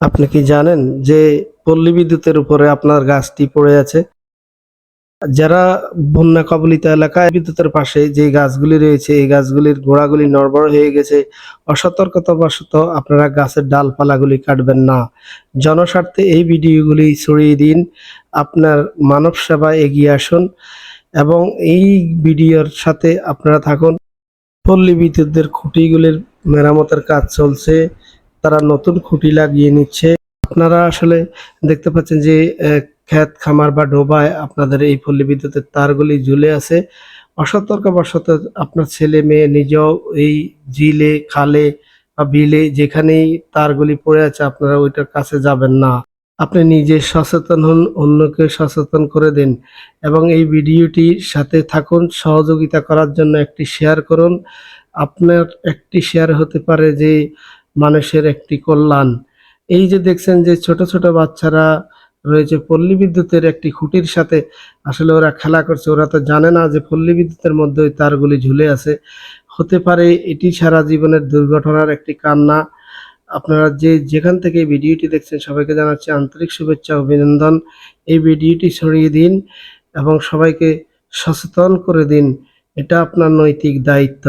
আপনি কি জানেন যে পল্লী বিদ্যুতের উপরে আপনার গাছটি পড়ে আছে? যারা বন্যা কবলিত এলাকায় বিদ্যুতের পাশে যে গাছগুলি রয়েছে, এই গাছগুলির গোড়াগুলি নড়বড় হয়ে গেছে। অসতর্কতাবশত আপনারা গাছের ডালপালাগুলি কাটবেন না। জনস্বার্থে এই ভিডিওগুলি ছড়িয়ে দিন। আপনার মানব সেবা এগিয়ে আসুন এবং এই ভিডিওর সাথে আপনারা থাকুন। পল্লী বিদ্যুতের খুঁটিগুলির মেরামতের কাজ চলছে। তারা নতুন খুঁটি লাগিয়ে নিচ্ছে। আপনারা আসলে দেখতে পাচ্ছেন যে ক্ষেত, খামার বা ডোবায় আপনাদের এই পল্লী বিদ্যুতের তারগুলি ঝুলে আছে। অসতর্ক অসতর্কবশত আপনার ছেলে মেয়ে নিজেও এই জিলে খালে বা বিলে যেখানেই তারগুলি পড়ে আছে, আপনারা ওইটার কাছে যাবেন না। আপনি নিজে সচেতন হন, অন্যকে সচেতন করে দিন এবং এই ভিডিওটির সাথে থাকুন, সহযোগিতা করার জন্য একটি শেয়ার করুন। আপনার একটি শেয়ার হতে পারে যে মানুষের একটি কল্যাণ। এই যে দেখছেন যে ছোট ছোট বাচ্চারা রয়েছে, পল্লী বিদ্যুতের একটি খুঁটির সাথে আসলে ওরা খেলা করছে। ওরা তো জানে না যে পল্লী বিদ্যুতের মধ্যে ওই তারগুলি ঝুলে আছে। হতে পারে এটি সারা জীবনের দুর্ঘটনার একটি কান্না। আপনারা যে যেখান থেকে ভিডিওটি দেখছেন, সবাইকে জানাচ্ছি আন্তরিক শুভেচ্ছা, অভিনন্দন। এই ভিডিওটি ছড়িয়ে দিন এবং সবাইকে সচেতন করে দিন। এটা আপনার নৈতিক দায়িত্ব।